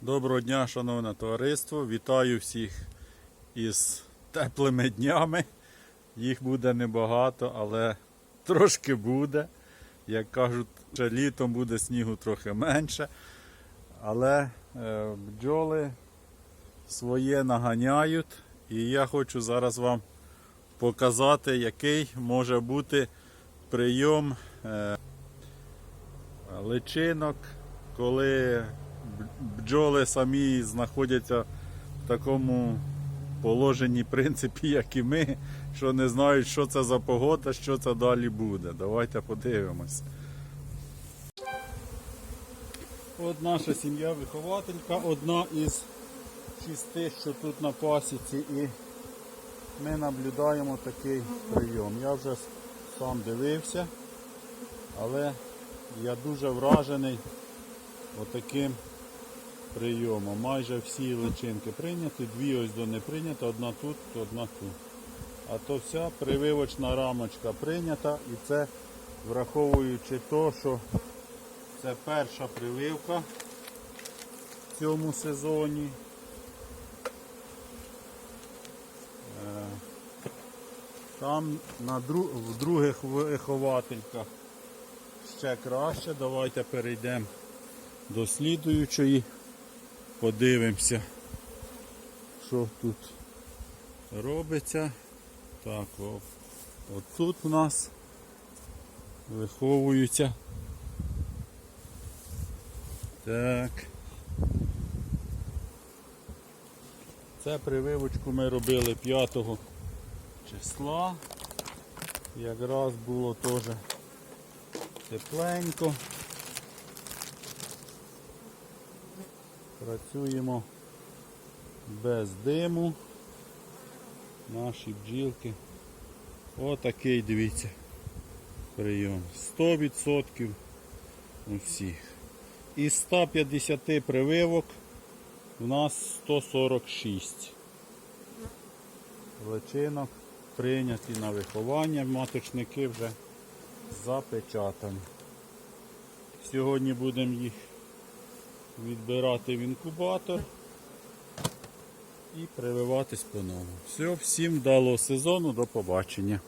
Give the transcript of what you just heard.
Доброго дня, шановне товариство. Вітаю всіх із теплими днями. Їх буде небагато, але трошки буде. Як кажуть, ще літом буде снігу трохи менше. Але е, бджоли своє наганяють. І я хочу зараз вам показати, який може бути прийом е, личинок, коли бджоли самі знаходяться в такому положенні, принципі, як і ми, що не знають, що це за погода, що це далі буде. Давайте подивимося. От наша сім'я вихователька, одна із шести, що тут на пасіці, і ми наблюдаємо такий прийом. Я вже сам дивився, але я дуже вражений отаким прийомом. Майже всі личинки прийняті, дві ось до не прийнято, одна тут, одна тут. А то вся прививочна рамочка прийнята і це враховуючи то, що це перша прививка в цьому сезоні. Е, Там на дру- в других виховательках ще краще. Давайте перейдемо до слідуючої. Подивимося, що тут робиться. Так, о, от тут у нас виховуються. Так. Це прививочку ми робили 5 числа. Якраз було теж тепленько. Працюємо без диму. Наші бджілки. Отакий, дивіться, прийом. 100% у всіх. Із 150 прививок у нас 146 личинок прийняті на виховання, маточники вже запечатані. Сьогодні будемо їх відбирати в інкубатор і прививатись по-новому. Все, всім вдалого сезону, до побачення.